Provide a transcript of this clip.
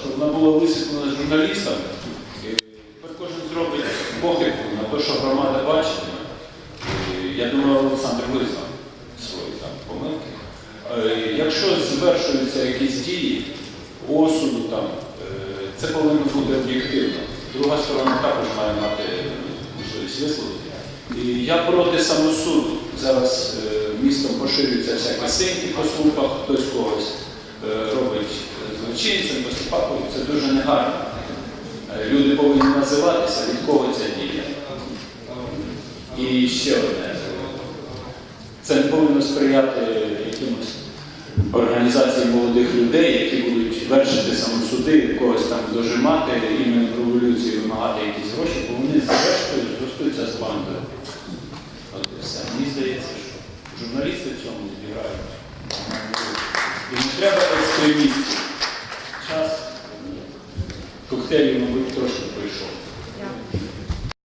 щоб вона була висвітлена журналістами. І Тепер кожен зробить похибку на те, що громада бачить. Я думаю, Олександр визнав свої там помилки. Е, Якщо звершуються якісь дії осуду, там, е, це повинно бути об'єктивно. Друга сторона також має мати можливість висловити. І я проти самосуду. Зараз е, містом поширюються всякі синьки по слупах, хтось когось е, робить злочинцем, поступакою. Це дуже негарно. Е, Люди повинні називатися, від кого ця дія. І ще одне. Це не повинно сприяти якимось організації молодих людей, які будуть вершити самосуди, когось там дожимати, іменем революції вимагати якісь гроші, бо вони зрештою зростуться з бандою. От і все. Мені здається, що журналісти в цьому зіграють. І не треба екстремістів. Коктейлів, мабуть, трошки пройшов.